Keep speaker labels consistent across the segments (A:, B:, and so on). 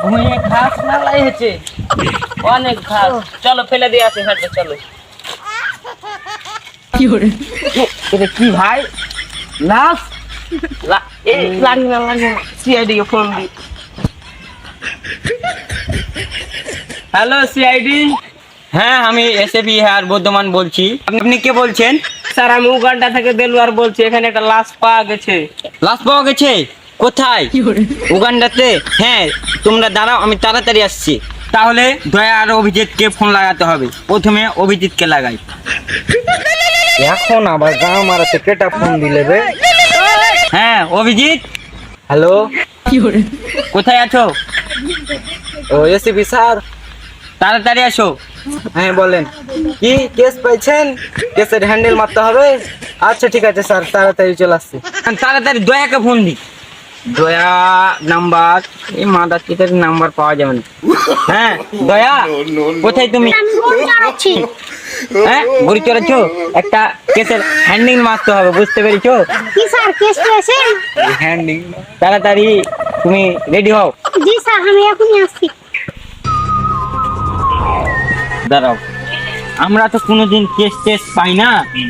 A: ভুঁয়ে ঘাস মেলাই হয়েছে অনেক ঘাস। চলো ফেলে দিয়ে আসি ঘাটে চলো। এটা কি ভাই? এ লাগি না লাগি না। সিআইডি ফোন দি। হ্যালো সিআইডি
B: হ্যাঁ আমি এসএবি আর বর্ধমান বলছি। আপনি আপনি কে বলছেন?
A: স্যার আমি উগান্ডা থেকে দেলুয়ার বলছি। এখানে একটা লাশ পাওয়া গেছে।
B: লাশ পাওয়া গেছে? কোথায়? উগান্ডাতে? হ্যাঁ তোমরা দাঁড়াও আমি তাড়াতাড়ি আসছি। তাহলে দয়া আর অভিজিৎকে ফোন লাগাতে হবে। প্রথমে অভিজিৎকে লাগাই।
C: এখন আবার গাঁ মারাতে কেটা ফোন দিলে রে
B: হ্যাঁ অভিজিৎ?
C: হ্যালো?
B: কোথায় আছো?
C: ও এসিপি স্যার।
B: তাড়াতাড়ি আসো।
C: হ্যাঁ বলেন। কি কেস পাইছেন? কেসের হ্যান্ডেল মারতে হবে? আচ্ছা ঠিক আছে স্যার তাড়াতাড়ি চলে আসছি।
B: তাড়াতাড়ি দয়াকে ফোন দি দয়া নাম্বার এই মাদা চিতের নাম্বার পাওয়া যাবে না। হ্যাঁ দয়া কোথায় তুমি? হ্যাঁ গড়ি চড়েছ একটা কেসের হ্যান্ডিং মারতে হবে বুঝতে পেরেছ?
D: কি স্যার কেস পেয়েছেন
C: হ্যান্ডিং
B: তাড়াতাড়ি তুমি রেডি হও।
D: জি স্যার আমি এখনই আসছি।
B: দাঁড়াও। আমরা তো কোনোদিন কেস টেস পাই না।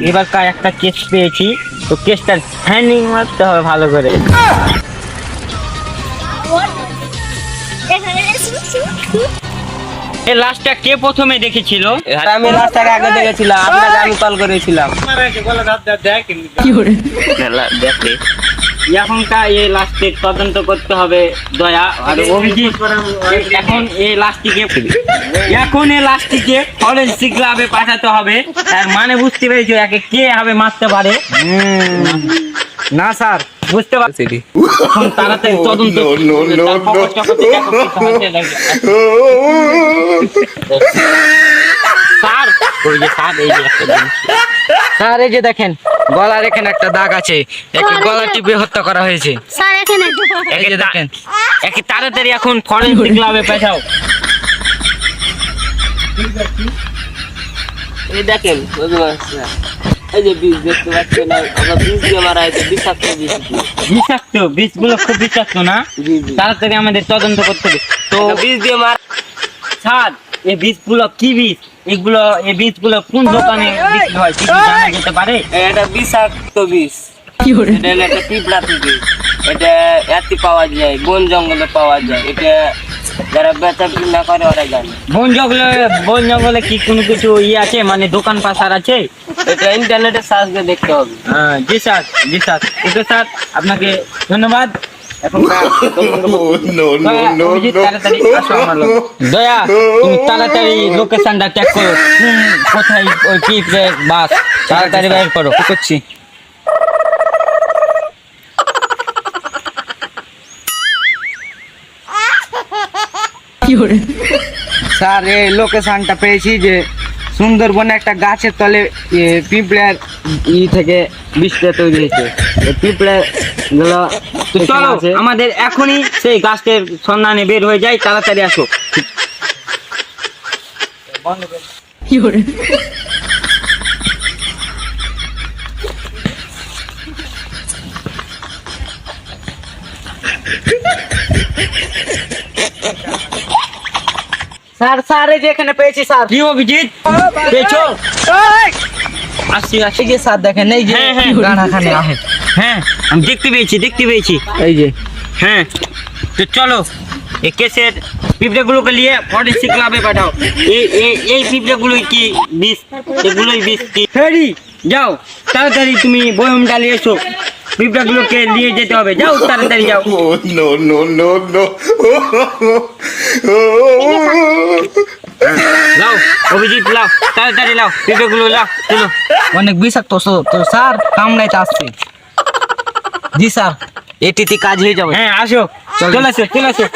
B: এবার কার একটা কেস পেয়েছি। তো কেসটার হ্যান্ডিং মারতে হবে ভালো করে। এই লাস্টটা কে প্রথমে দেখেছিল?
A: আমি আগে দেখেছিলাম আপনাকে আমি কল করেছিলাম।
B: এখনকার এই লাস্টের তদন্ত করতে হবে দয়া আর অভিজিৎ। এখন এই লাস্টটিকে এখন এই লাস্টটিকে ফরেন্সিক ল্যাবে পাঠাতে হবে। তার মানে বুঝতে পেরেছ একে কে হবে মারতে পারে?
C: না স্যার।
B: বুঝতে পারছি তাড়াতাড়ি তদন্ত লাগে। স্যার ওই যে স্যার এই যে
C: দেখেন গলার এখানে একটা দাগ আছে। একে গলা টিপে হত্যা করা হয়েছে।
D: স্যার এখানে
C: এই দেখেন
B: একে তাড়াতাড়ি এখন ফরেন্সিক ল্যাবে পাঠাও।
A: এই দেখেন? এই যে বীজ দেখতে পাচ্ছেন আমরা বীজ দিয়ে বিষাক্ত বীজ।
B: বিষাক্ত বীজগুলো খুব বিষাক্ত না? তাড়াতাড়ি আমাদের তদন্ত করতে হবে। তো
A: বীজ দিয়ে মারা
B: স্যার এই বীজগুলো কি বীজ? এগুলো এই বীজগুলো কোন দোকানে বিক্রি হয়? কি কি জানা যেতে পারে?
A: এটা বিষাক্ত বীজ। হলো একটা পিঁপড়া থেকে। এটা এতে পাওয়া যায় বন জঙ্গলে পাওয়া যায়। এটা যারা বেচা কিনা করে ওরা জানে।
B: বন জঙ্গলে বন জঙ্গলে কি কোনো কিছু আছে? মানে দোকান পাশার আছে?
A: এটা ইন্টারনেটে সার্চ দিয়ে দেখতে হবে।
B: হ্যাঁ, জি স্যার জি স্যার। ওকে স্যার আপনাকে ধন্যবাদ। এখন দয়া তুমি তাড়াতাড়ি লোকেশনটা ট্যাগ করো। কোথায় ওই বাস? তাড়াতাড়ি বের করো করছি।
C: স্যার এই লোকেশনটা পেয়েছি যে সুন্দরবনে একটা গাছের তলে পিঁপড়ার ই থেকে বিষটা তৈরি হয়েছে।
B: পিঁপড়ারগুলো চলো আমাদের এখনই সেই গাছের সন্ধানে বের হয়ে যায় তাড়াতাড়ি আসো।
C: স্যার স্যার এই যে এখানে পেয়েছি স্যার
B: কি অভিজিৎ পেয়েছ আসছি আসছি
C: এই যে স্যার দেখেন এই যে
B: হ্যাঁ, হ্যাঁ।
C: গানাখানে আছে
B: হ্যাঁ আমি দেখতে পেয়েছি দেখতে পেয়েছি
C: এই যে
B: হ্যাঁ তো চলো এই কেসের পিঁপড়েগুলোকে নিয়ে ফরেন্সিক ক্লাবে পাঠাও এই এই এই পিঁপড়েগুলোই কি বিষ এগুলোই বিষ কি ফেরি যাও তাড়াতাড়ি তুমি বয়ম ডালিয়ে এসো পিঁপড়েগুলোকে নিয়ে যেতে হবে। যাও তাড়াতাড়ি যাও।
E: Oh, no, no, no, no.
B: লাও অভিজিৎ লাও তাড়াতাড়ি লাও পিঁপড়েগুলো লাও চলো।
C: অনেক বিষাক্ত তো- তো স্যার কামড়াইতে আসছে। জি স্যার। এটিতে কাজ হয়ে যাবে।
B: হ্যাঁ আসো। চলে। আসো চলে আসো।